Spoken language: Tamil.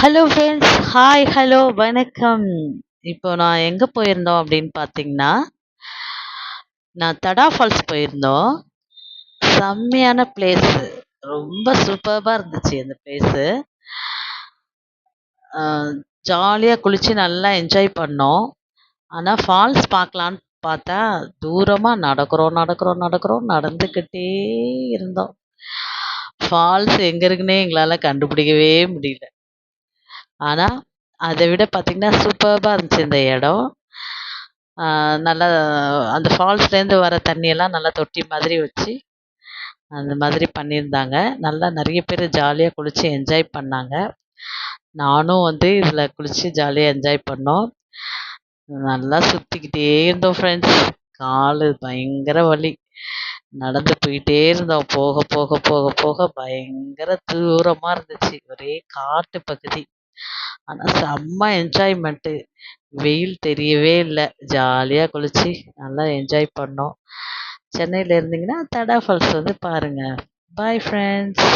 ஹலோ ஃப்ரெண்ட்ஸ் ஹாய் ஹலோ வணக்கம். இப்போ நான் எங்கே போயிருந்தோம் அப்படின்னு பார்த்தீங்கன்னா நான் தடா ஃபால்ஸ் போயிருந்தோம். செம்மையான பிளேஸு ரொம்ப சூப்பராக இருந்துச்சு அந்த பிளேஸு ஜாலியாக குளித்து நல்லா என்ஜாய் பண்ணோம். ஆனால் ஃபால்ஸ் பார்க்கலான்னு பார்த்தா தூரமாக நடக்கிறோம் நடக்கிறோம் நடக்கிறோம் நடந்துக்கிட்டே இருந்தோம். ஃபால்ஸ் எங்கே இருக்குன்னே எங்களால் கண்டுபிடிக்கவே முடியல. ஆனால் அதை விட பார்த்திங்கன்னா சூப்பர்பாக இருந்துச்சு இந்த இடம். நல்லா அந்த ஃபால்ஸ்லேருந்து வர தண்ணியெல்லாம் நல்லா தொட்டி மாதிரி வச்சு அந்த மாதிரி பண்ணியிருந்தாங்க. நல்லா நிறைய பேர் ஜாலியாக குளித்து என்ஜாய் பண்ணாங்க. நானும் வந்து இதில் குளித்து ஜாலியாக என்ஜாய் பண்ணோம். நல்லா சுற்றிக்கிட்டே இருந்தோம் ஃப்ரெண்ட்ஸ் கால் பயங்கர வலி. நடந்து போயிட்டே இருந்தோம். போக போக போக போக பயங்கர தூரமாக இருந்துச்சு. ஒரே காட்டு பகுதி. ஆனால் செம்ம என்ஜாய்மெண்ட்டு வெயில் தெரியவே இல்லை. ஜாலியாக குளித்து நல்லா என்ஜாய் பண்ணோம். சென்னையில் இருந்தீங்கன்னா தடா ஃபால்ஸ் வந்து பாருங்கள் பாய் ஃப்ரெண்ட்ஸ்